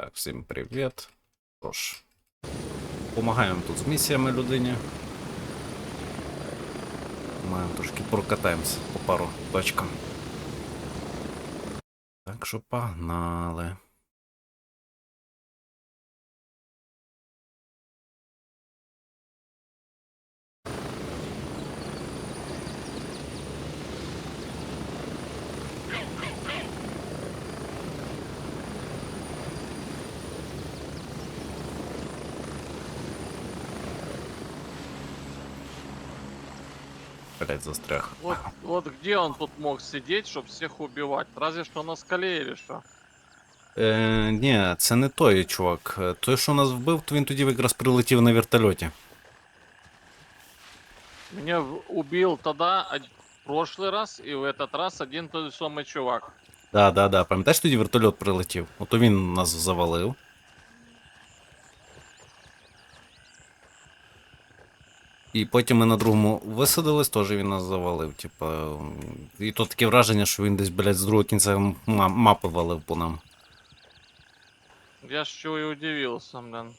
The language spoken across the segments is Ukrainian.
Так, всім привіт. Тож, помагаємо тут з місіями людині. Маємо трошки прокатаємося по пару точкам. Так що погнали. Блять, застряг. Вот, вот где он тут мог сидеть, чтобы всех убивать? Разве что на скале или что? Е, ні, це не той чувак. Е, Той, що нас вбив, то він тоді якраз прилетів на вертольоті. Меня в- убил тогда од- в прошлый раз и в этот раз один тот же самый чувак. Да, да, да. Пам'ятаєш, тоді вертольот прилетів? Ото він нас завалив. І потім ми на другому висадились, теж він нас завалив. Типа. м, І то таке враження, що він десь, блядь, з другого кінця мапи валив по нам. Я ж чего и удивился, блин.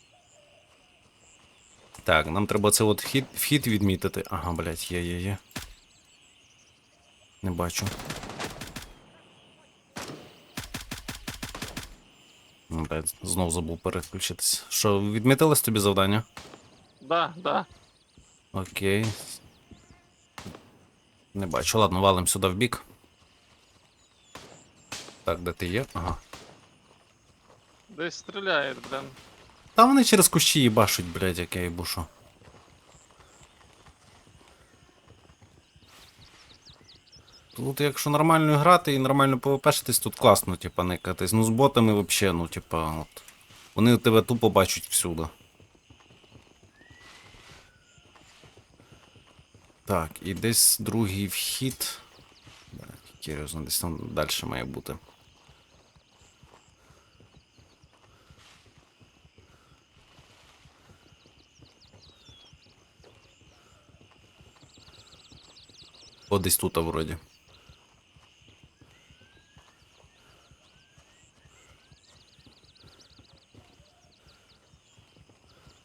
Так, нам треба це от вхід, вхід відмітити. Ага, блядь, є, є, є. Не бачу. Блядь, знов забув переключитись. Що, відмітилось тобі завдання? Да, да. Окей. Не бачу. Ладно, валим сюди в бік. Так, де ти є? Ага. Да и стреляет, блин. Та вони через кущі їбашуть, блядь, як я їбу що. Тут, якщо нормально грати і нормально ПВПшитись, тут класно, типа, никатись. Ну з ботами вообще, ну, типа, от. Вони тебе тупо бачать всюди. Так, і десь другий вхід. Блядь, Серйозно, десь там далі має бути. О, десь тут, вроді.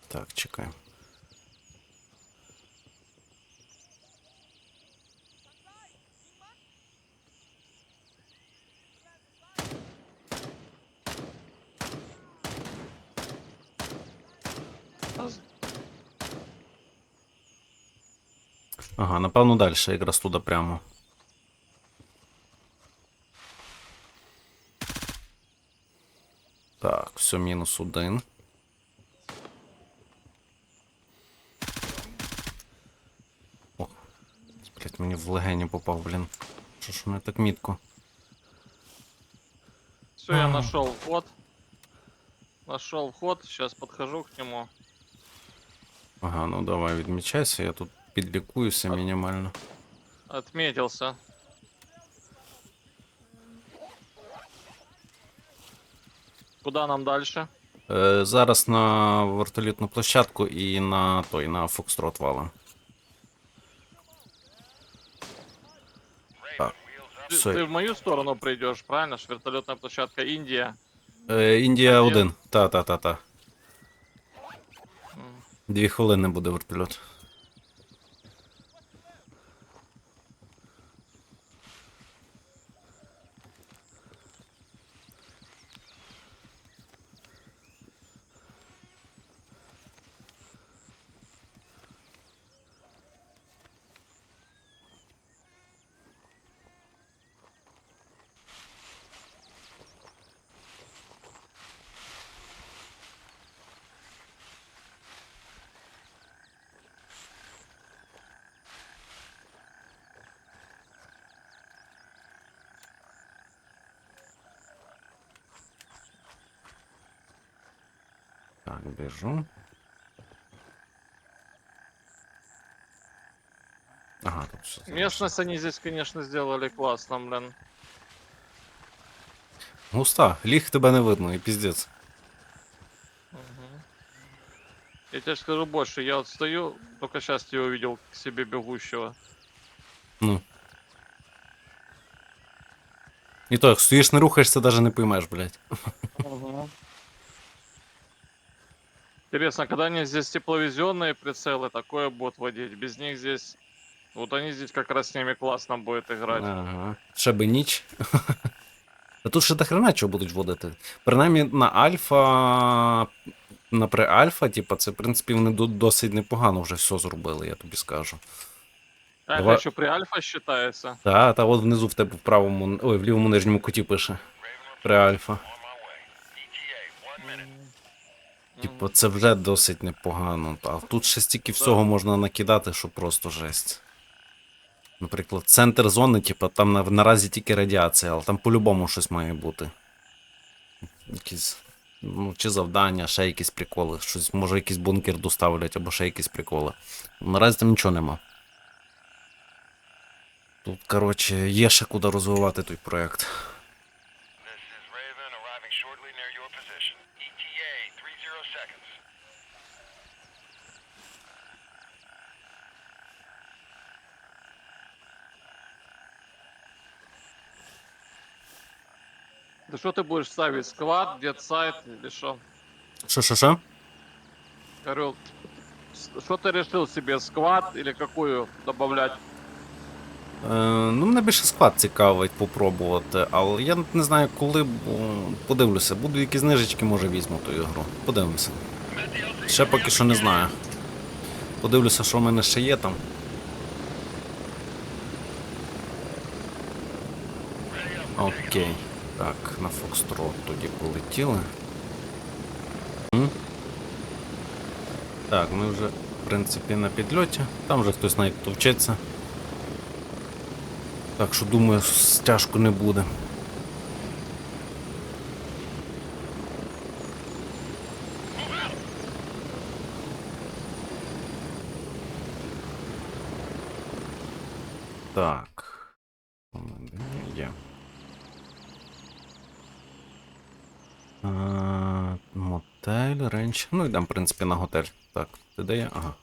Так, чекай. А с- Ага, напевно, далі, якраз туди прямо. Так, все, мінус один. О, блять, мені в легені попав, блін. Що ж у мене так мітко? Все, я нашел вход. Нашел вход, сейчас подхожу к нему. Ага, ну давай відмічайся, я тут підлікуюся мінімально. Отметился. Куда нам дальше? Е, зараз на вертолітну площадку і на той, на Фокстрот валом. Так. Ты, Все. ты в мою сторону придешь, правильно? ж Вертолетная площадка Индия. Е, Індія Один. 1. Та, та, та, та. Дві хвилини буде вертольот. Так, біжу. Ага, тут все. Местность они здесь, конечно, сделали классно, блин. Густа, ліг тебе не видно, і піздець. Мгм. Я тебе скажу больше, я вот стою, только сейчас тебя увидел к себе бегущего. Ну. І то, як стоїш, не рухаєшся, навіть не поймеш, блядь. Интересно, когда они здесь тепловизионные прицелы, такое будут водить. Без них здесь... Вот они здесь как раз с ними классно будет играть. Ага. Ще би ніч. Та тут ще до хрена чого будуть водити. Принаймні на альфа. На преальфа, типа, це, в принципі, вони до- досить непогано вже все зробили, я тобі скажу. А Давай- это еще при альфа считается? Та, та от внизу в тебе в правому. Ой, в лівому нижньому куті пише. Преальфа. Типу, це вже досить непогано. А тут ще стільки всього можна накидати, що просто жесть. Наприклад, центр зони, типу, там на, наразі тільки радіація, але там по-любому щось має бути. Якісь. Ну, чи завдання, ще якісь приколи. Щось, може, якийсь бункер доставлять, або ще якісь приколи. Наразі там нічого нема. Тут, коротше, є ще куди розвивати той проект. Shortly near your position. ETA 30 seconds. Да что ты будешь ставить? Сквад, дедсайт или что? Що, що, що? Говорю, что ты решил себе, сквад или какую добавлять? Е, ну, мене більше склад цікавить попробувати, але я не знаю, коли подивлюся. Буду якісь знижечки, може візьму ту ігру. Подивимося. Ще поки що не знаю. Подивлюся, що в мене ще є там. Окей. Так, на Фокстрот тоді полетіли. Так, ми вже, в принципі, на підльоті. Там вже хтось навіть товчеться. Так що думаю, стяжку не буде. Так. Є. А, Мотель, ренч. Ну, йдемо, в принципі, на готель. Так, ти де є? Ага.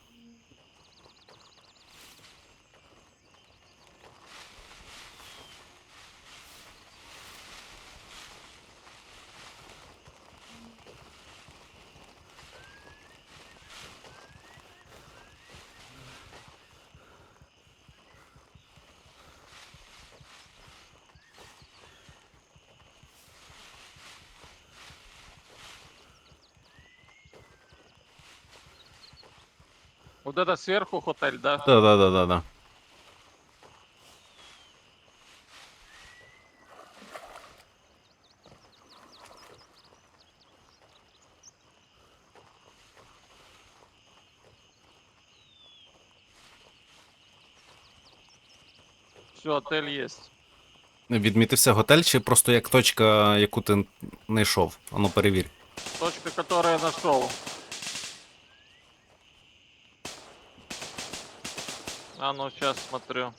Вот это сверху хотель, да? Да-да-да-да-да. Все, отель есть. Відмітився готель чи просто як точка, яку ти не йшов? Ану перевір. Точка, которую я нашел. А ну сейчас смотрю.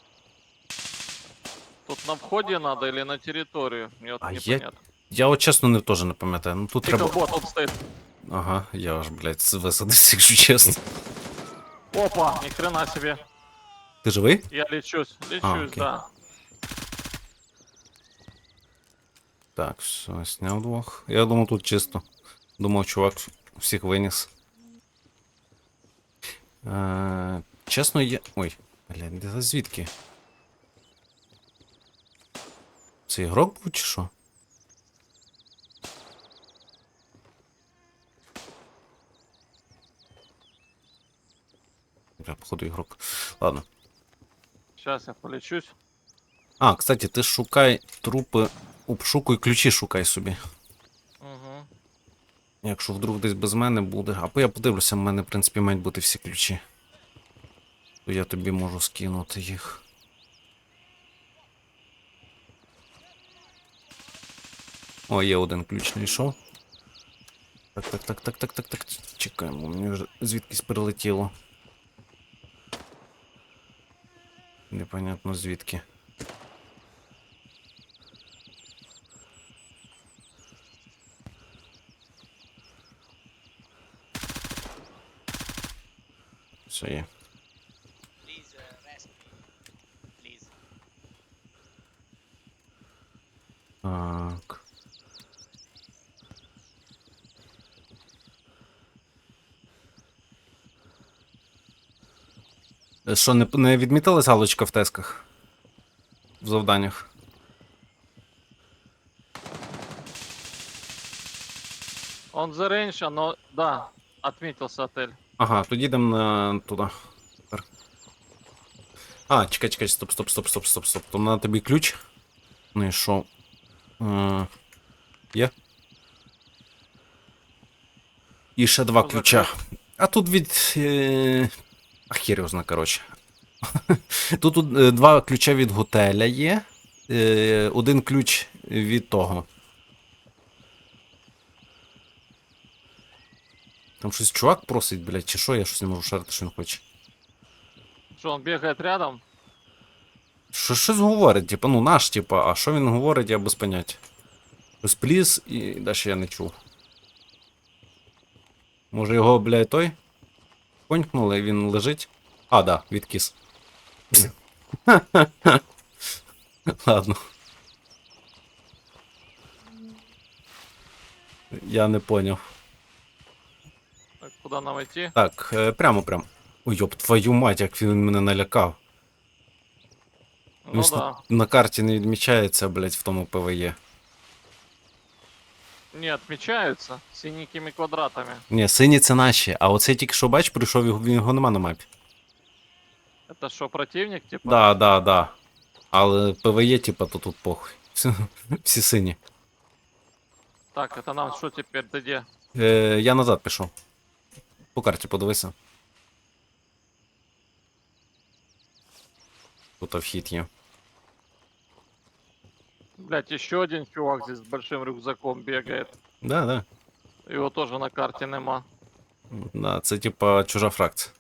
Тут на входе надо или на территорию? Мне вот А я непонятно. Я от чесно не теж не пам'ятаю. Ну тут треба. вот он стоит. Ага, я аж, блядь, висадився, якщо чесно. Опа, ни хрена себе. Ти живий? Я лечусь, лечусь, окей. да. Так, все, сняв двох. Я думав тут чисто. Думав, чувак всіх виніс. Е, чесно, я. Ой, блядь, де звідки? Це ігрок був чи що? Бля, походу ігрок. Ладно. Сейчас я полечусь. А, кстати, ти шукай трупи, обшукуй ключі шукай собі. Угу. Якщо вдруг десь без мене буде. Або я подивлюся, в мене, в принципі, мають бути всі ключі. То я тобі можу скинути їх. О, є один ключ знайшов. Так, так, так, так, так, так, так. Чекаємо, мені вже звідкись прилетіло. Непонятно звідки. Все є. Що, не, не відмітилась галочка в тесках? В завданнях? Он the range, но да, отметился отель. Ага, тоді йдемо на туди. Тепер. А, чекай, чекай, стоп, стоп, стоп, стоп, стоп, стоп. Там на тобі ключ. Ну і що? Е, є? І ще два ключа. А тут від. Е... А хер його зна, коротше. Тут, е, два ключа від готеля є. Е, один ключ від того. Там щось чувак просить, блядь, чи що, я щось не можу шарити, що він хоче. Что, он бегает рядом? Що щось говорить, типа, ну наш, типа, а що він говорить, я без поняття. Щось пліз і далі я не чув. Може його, блядь, той? Конькнули, і він лежить. А, да, відкис. Ладно. Я не поняв. Так, Куда нам идти? Так, е, прямо прямо. Ой, йоп, твою мать, як він мене налякав. Ну да. на, на карті не відмічається, блядь, в тому ПВЕ Не отмечаются синенькими квадратами. Ні, сині це наші, а оцей тільки що бач, прийшов, його, його нема на мапі. Это что, противник, типа? Да, да, да. Але ПВЕ, типа, то тут похуй. Всі, всі сині. Так, это нам что теперь, ты где? Е, я назад пішов. По карті подивися. Тут вхід є. Блять, еще один чувак здесь с большим рюкзаком бегает. Да, да. Его тоже на карте нема. Да, це типа чужа фракція.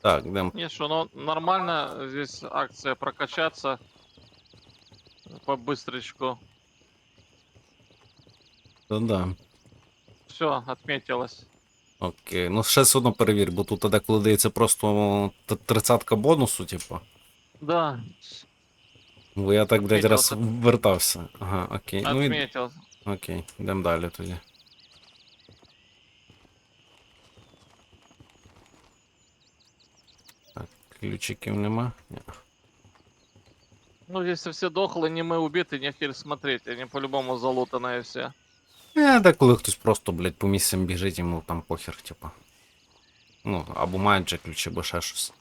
Так, йдемо. Не, что, ну нормально здесь акция прокачаться по-быстречку. Да-да. Все, отметилось. Окей, ну ще все одно перевір, бо тут деколи дається просто т- тридцятка бонусу, типу. Да, Бо я так, блядь, раз Отметився. вертався. Ага, окей. Ну і... отметил. Окей, йдемо далі тоді. Так, ключиків нема. Ні. Ну, если все дохлые, не мы убиты, не хер смотреть. Они по-любому залутанные все. Е, деколи хтось просто, блядь, по місцям біжить, йому там похер, типа. Ну, або мають же ключі, або ще щось.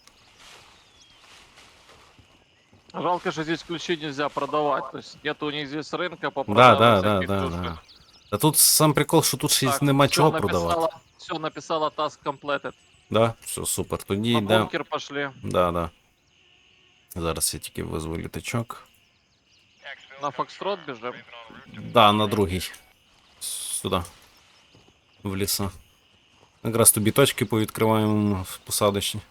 Жалко, что здесь ключи нельзя продавать. То есть нет у них здесь рынка по Да, продаже да, да, всяких да, плюшек. да. Та тут сам прикол, що тут ще й Так, нема всё, чого написала- продавати. Все, написала task completed. Да, все, супер. Тоді На йдемо. бункер пошли. Да, да. Зараз я тільки визву літачок. На Фокстрот бежим. Да, на другий. Сюди. В ліса. Якраз тобі точки повідкриваємо в посадочні.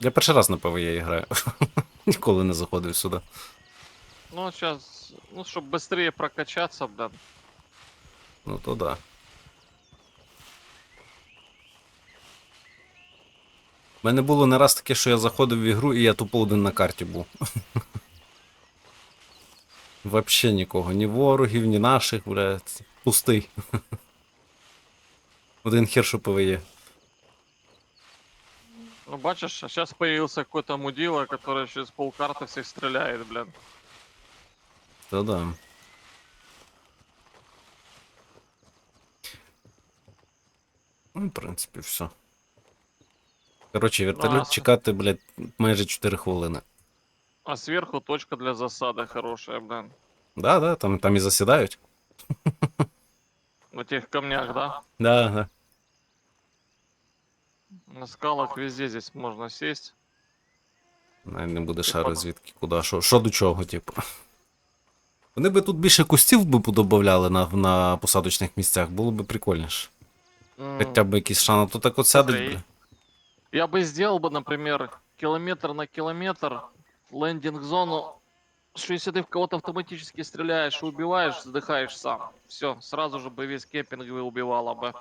Я перший раз на ПВЕ граю. Ніколи не заходив сюди. Ну, сейчас, ну, чтобы быстрее прокачаться, блин. Ну то да. У мене було не раз таке, що я заходив в ігру і я тупо один на карті був. Вообще нікого, ні ворогів, ні наших, блядь. Пустий. Один хер, що ПВЕ. Ну, бачишь, сейчас появился какой-то мудила, который через полкарты всех стреляет, блин. Та да. Ну, в принципі, все. Коротше, вертольот Класно. чекати, блядь, майже 4 хвилини. А сверху точка для засады хорошая, блин. Да, да, там, там і засідають. На тех камнях, да? Да, да. На скалах везде здесь можно сесть. Навіть не буде Ти шару понял. звідки, куди, що, що до чого, типу. Вони би тут більше кустів би подобавляли на, на посадочних місцях, було б прикольніше. М, Хоча б якийсь шанс, то так от сядуть, Смотри. бля. Я бы сделал бы, например, километр на километр лендинг-зону, что если ты в кого-то автоматически стреляешь и убиваешь, задыхаешь сам. Все, сразу же бы весь кемпинг вы убивала бы.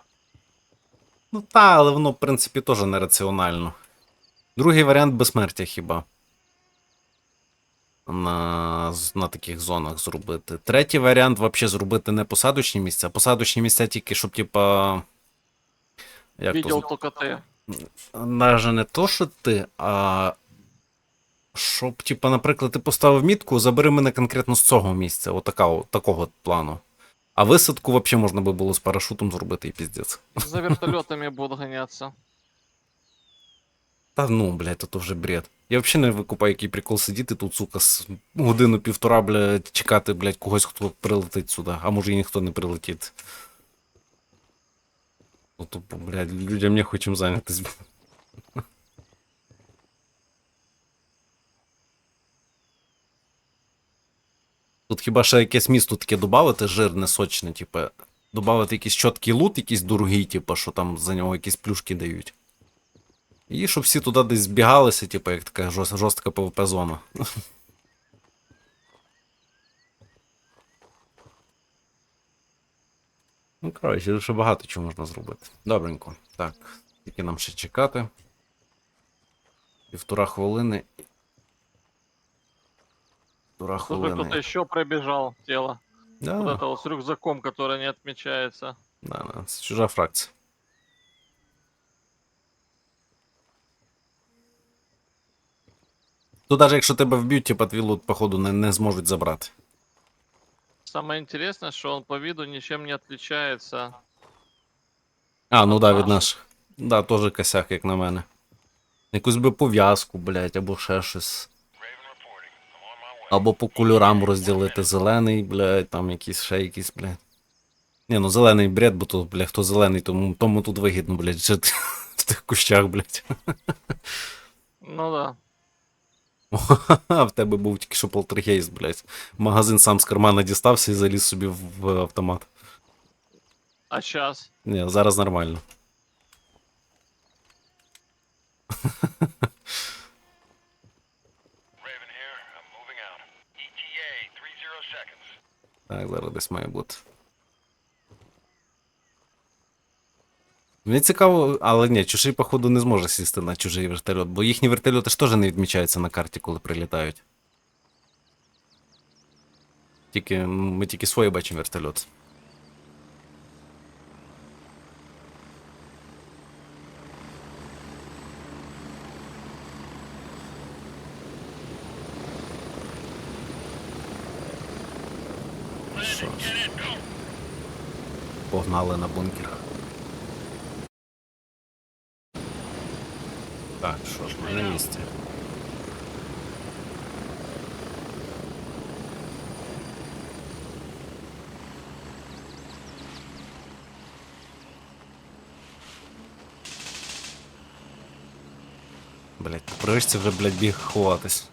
Ну та, але воно, в принципі, теж нераціонально. Другий варіант безсмертя хіба. на, на таких зонах зробити. Третій варіант взагалі зробити не посадочні місця, а посадочні місця тільки, щоб, типа. Як то, только ты. Навіть не то, що ти, а. Щоб, типа, наприклад, ти поставив мітку, забери мене конкретно з цього місця, отака, от такого плану. А висадку взагалі можна би було з парашутом зробити і піздець. За вертолетами будут гоняться. Та ну, блядь, то, то вже бред. Я взагалі не викупаю, який прикол сидіти тут, сука, з годину-півтора, блядь, чекати, блядь, когось, хто прилетить сюди. А може і ніхто не прилетить. Ну, тупо, блядь, людям не хочемо зайнятися. Тут хіба ще якесь місто таке додати, жирне, сочне, типу, додати якийсь чіткий лут, якийсь дорогий, типу, що там за нього якісь плюшки дають. І щоб всі туди десь збігалися, типу, як така жорстка ПВП-зона. Ну, коротше, ще багато чого можна зробити. Добренько. Так, тільки нам ще чекати. Півтора хвилини. Півтора Слушай, кто-то хвилини. еще пробежал тело. Вот Да, это вот с рюкзаком, который не отмечается. да, да, це чужа фракція. Тут навіть якщо тебе вб'ють, типа твій лут, походу, не, не зможуть забрати. Самое интересное, что он по виду ничем не отличается. А, ну да, від Наш. наших. Да, теж косяк, як на мене. Якусь би пов'язку, блядь, або ще щось. Або по кольорам розділити зелений, блядь, там якийсь ще якийсь, блядь. Ні, ну зелений бред, бо то, блядь, хто зелений, тому, тому тут вигідно, блядь, жити в тих кущах, блядь. Ну да. А в тебе був тільки що полтергейст, блядь. Магазин сам з кармана дістався і заліз собі в, автомат. А сейчас? Ні, зараз нормально. Так, зараз десь має бути. Мені цікаво, але ні, чужий, походу, не зможе сісти на чужий вертольот, бо їхні вертольоти ж теж не відмічаються на карті, коли прилітають. Тільки ми тільки свої бачимо вертольот. Погнали на бункер. Так, що ж, ми на місці. Блять, по привичці вже, блядь, біг ховатись.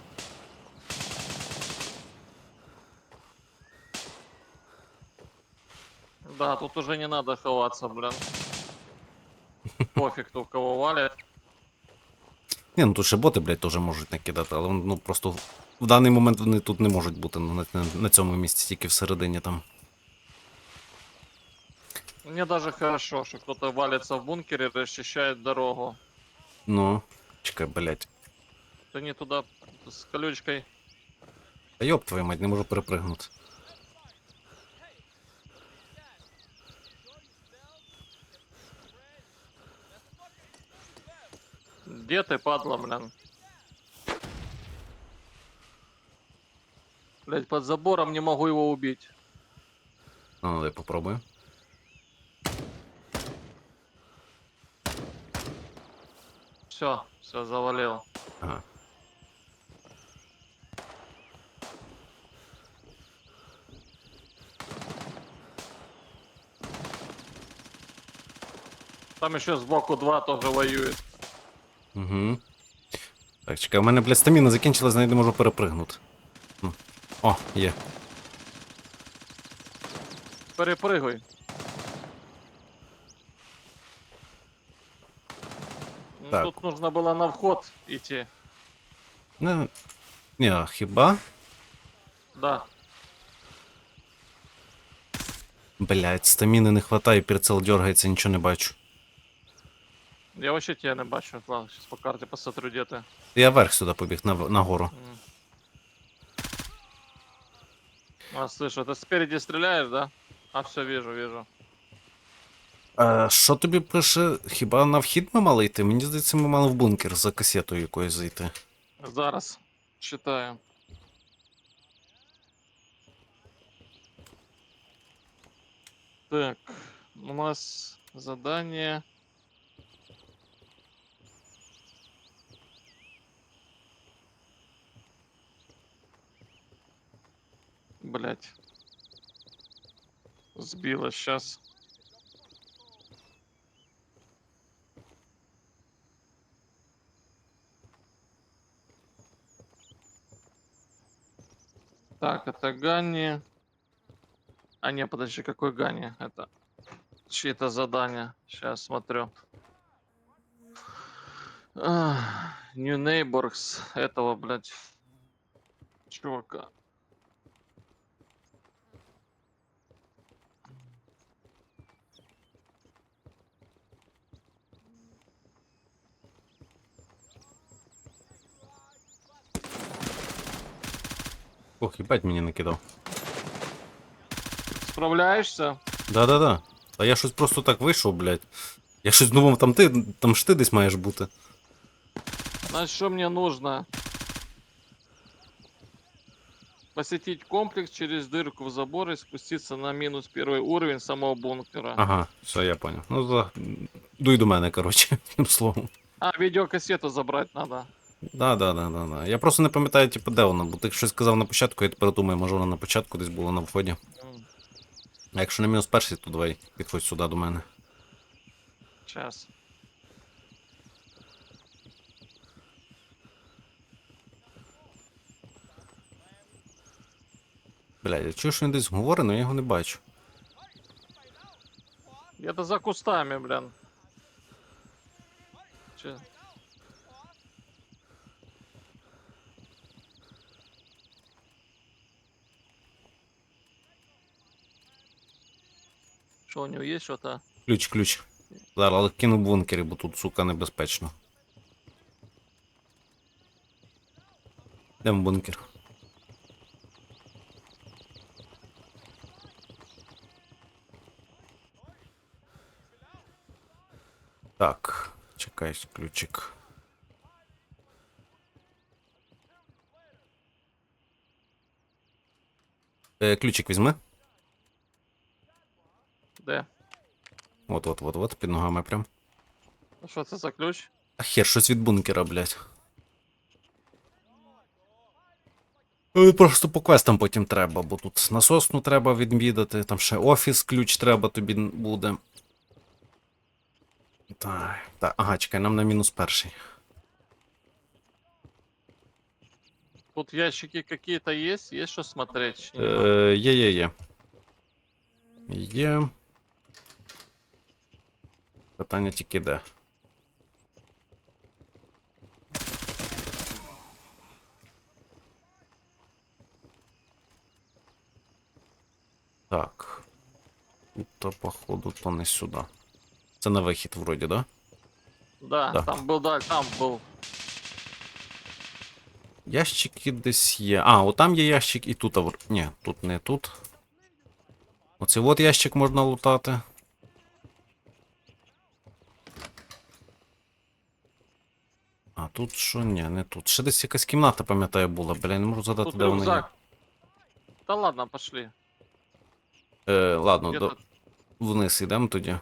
Да, тут уже не надо ховаться, блин. Пофиг, кто кого валит. Ні, ну тут ще боти, блядь, теж можуть накидати, але ну просто в даний момент вони тут не можуть бути ну, на, на, на цьому місці, тільки всередині там. Мне даже хорошо, что кто-то валится в бункере, расчищает дорогу. Ну, чекай, блядь. Ты не туда с колючкой. Та йоп твою мать, не можу перепригнути. Где ты, падла, блин? Блять, под забором не могу его убить. А, Ну, дай попробую. Все, все, завалил. Ага. Там еще сбоку два тоже воюет. Угу. Так, чекай, у мене, блядь, стаміна закінчилась, навіть не можу перепригнути. О, є. Перепрыгивай. Ну, Так. Тут нужно было на вход идти. Не, ні, а хіба? Да. Блять, стаміни не хватає, прицел дергається, нічого не бачу. Я вообще тебя не бачу. Ладно, сейчас по карте посмотрю, где ты. Я вверх сюди побіг, на, нагору. М. А, слышу, ты спереди стреляешь, да? А, все, вижу, вижу. Е, що тобі пише? Хіба на вхід ми мали йти? Мені здається, ми мали в бункер за касетою якоюсь зайти. Зараз. Читаю. Так, у нас задание. Блять. Сбила сейчас. Так, это Ганни. А не, подожди, какой Ганни? Это чьи-то задания. Сейчас смотрю. New Neighbors этого, блядь, чувака. Ох, їбать мені накидав. Справляешься? Да-да-да. Та я щось просто так вийшов, блядь. Я щось думав, там ти, там ж ти десь маєш бути. Значит, что мне нужно? Посетить комплекс через дырку в заборе и спуститься на минус первый уровень самого бункера. Ага, все, я понял. Ну, за... дуй до мене, коротше, тим словом. А, видеокассету забрать надо. Да, да, да, да, да. Я просто не пам'ятаю, типу, де вона, бо ти щось сказав на початку, я тепер думаю, може вона на початку десь була на вході. А якщо не мінус перший, то давай підходь сюди до мене. Сейчас. Бля, я чую, що він десь говорить, але я його не бачу. Где-то за кустами, блин. Че? Что, у него есть что-то? Ключ, ключ. Зараз але кину в бункері, бо тут, сука, небезпечно. Йдемо в бункер. Так, чекай, ключик. Е, ключик візьми. Де? От, от, от, от, під ногами прям. А Що це за ключ? А хер, щось від бункера, блядь. Ну, Просто по квестам потім треба, бо тут насосну треба відвідати, там ще офіс ключ треба тобі буде. Так, так, ага, чекай, нам на мінус перший. Тут ящики какие-то есть? Есть что смотреть? Е, є, є, є. Є. Питання тільки де. Так. То, походу, то не сюди. Це на вихід, вроді, да? Да, да. там был, да, там был. Ящики десь є. А, отам є ящик і тут. Ні, тут не тут. Оцей от ящик можна лутати. А тут що? Ні, не тут. Ще десь якась кімната, пам'ятаю, була. Бля, я не можу згадати, Тут де вона є. рюкзак. Да ладно, пошли. Е, ладно, Где-то до... вниз йдемо тоді.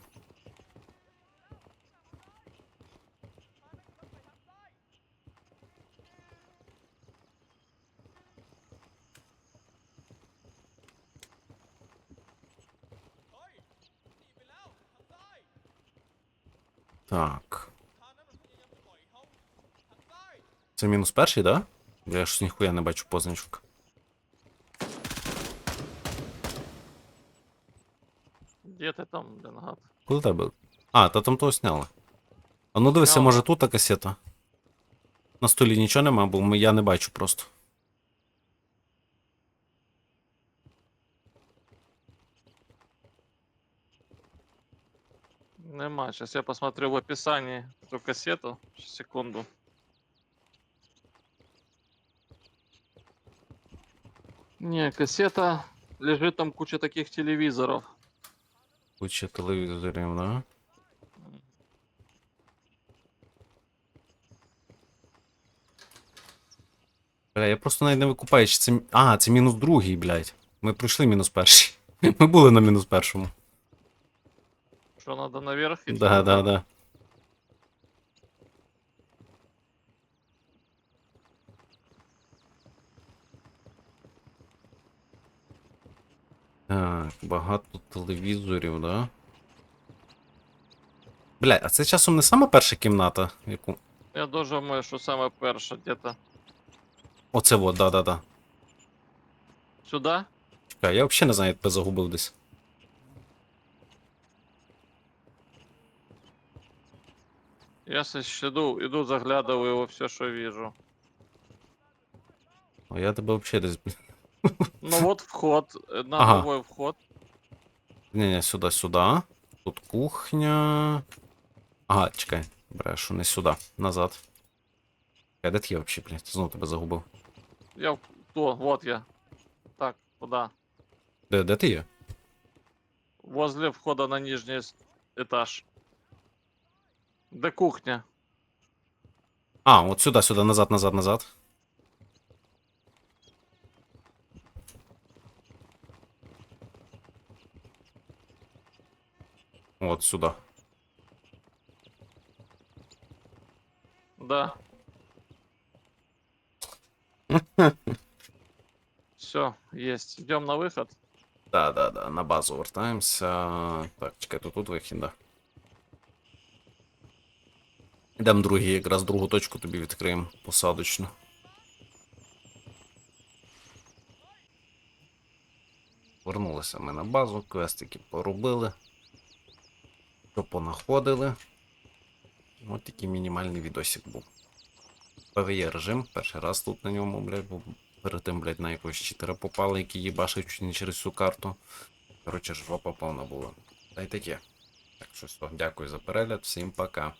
Так. Це мінус перший, да? Я ж ніхуя не бачу позначок. Где ты там, гад? Куди тебе? А, та там того сняли. А ну дивися, Сняла. може тут та касета. На столі нічого нема, бо ми- я не бачу просто. Нема. Сейчас я посмотрю в описании эту кассету. Щас, Секунду. Не, кассета лежит там куча таких телевизоров. Куча телевізорів, да? Бля, я просто навіть не викупаю, чи це. А, це мінус другий, блядь. Ми пройшли мінус перший. Ми були на мінус першому. Что, надо наверх? Да, да, да. Так, багато телевізорів, да? Бля, а це часом не сама перша кімната, яку. Я дуже думаю, що саме перше где-то. Оце вот, да-да-да. Сюда? Чекай, я взагалі не знаю, як тебе загубив десь. Я сейчас иду, иду, заглядываю во все, что вижу. О, я тебе взагалі десь. Ну вот вход, э, на Ага. другой вход. Ні, ні, сюди, сюди. Тут кухня. Ага, чекай. Брешу, не сюди. Назад. Чекай, де ти є взагалі, блядь? Знову тебе загубив. Я в- то, вот я. Так, куда? Де, де ти є? Возле входа на нижний с- этаж. Де кухня? А, от сюди, сюди, назад, назад, назад. От сюди. Да. Все, есть. Идем на выход. Да, да, да, на базу вертаємося. Так, чекай, тут, тут вихід, да. Йдемо другий, якраз другу точку тобі відкриємо посадочну. Вернулися ми на базу, квестики поробили. Що понаходили. Ось такий мінімальний відосик був. ПВЄ режим, перший раз тут на ньому, блядь, був. Перед тим, блядь, на якогось читера попали, який їбашив чуть не через всю карту. Коротше, жопа повна була. Та й таке. Так що дякую за перегляд, всім пока.